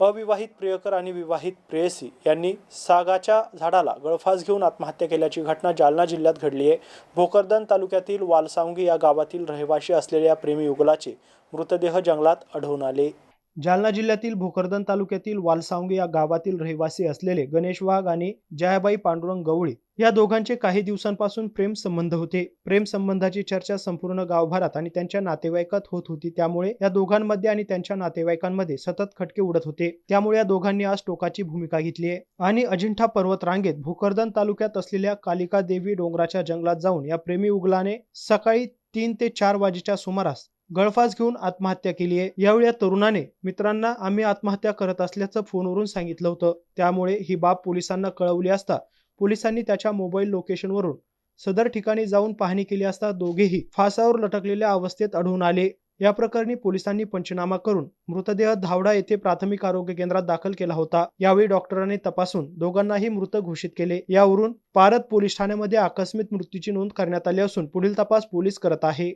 अविवाहित प्रियकर आणि विवाहित प्रेयसी यांनी सागाच्या झाडाला गळफास घेऊन आत्महत्या केल्याची घटना जालना जिल्ह्यात घडली आहे. भोकरदन तालुक्यातील वालसावंगी या गावातील रहिवाशी असलेल्या प्रेमी युगलाचे मृतदेह जंगलात आढळून आले. जालना जिल्ह्यातील भोकरदन तालुक्यातील वालसावंगी या गावातील रहिवासी असलेले गणेश वाघ आणि जयाबाई पांडुरंग गवळी या दोघांचे काही दिवसांपासून प्रेम संबंध होते. प्रेम संबंधाची चर्चा संपूर्ण गावभरात आणि त्यांच्या नातेवाईकात होत होती. त्यामुळे या दोघांमध्ये आणि त्यांच्या नातेवाईकांमध्ये सतत खटके उडत होते. त्यामुळे या दोघांनी आज टोकाची भूमिका घेतली आहे. आणि अजिंठा पर्वत रांगेत भोकरदन तालुक्यात असलेल्या कालिका देवी डोंगराच्या जंगलात जाऊन या प्रेमी उगलाने सकाळी तीन ते चार वाजेच्या सुमारास गळफास घेऊन आत्महत्या केली आहे. यावेळी या तरुणाने मित्रांना आम्ही आत्महत्या करत असल्याचं फोनवरून सांगितलं होतं. त्यामुळे ही बाब पोलिसांना कळवली असता पोलिसांनी त्याच्या मोबाईल लोकेशनवरून सदर ठिकाणी जाऊन पाहणी केली असता दोघेही फासावर लटकलेल्या अवस्थेत आढळून आले. या प्रकरणी पोलिसांनी पंचनामा करून मृतदेह धावडा येथे प्राथमिक आरोग्य केंद्रात दाखल केला होता. यावेळी डॉक्टरांनी तपासून दोघांनाही मृत घोषित केले. यावरून पारत पोलीस ठाण्यामध्ये आकस्मिक मृत्यूची नोंद करण्यात आली असून पुढील तपास पोलीस करत आहे.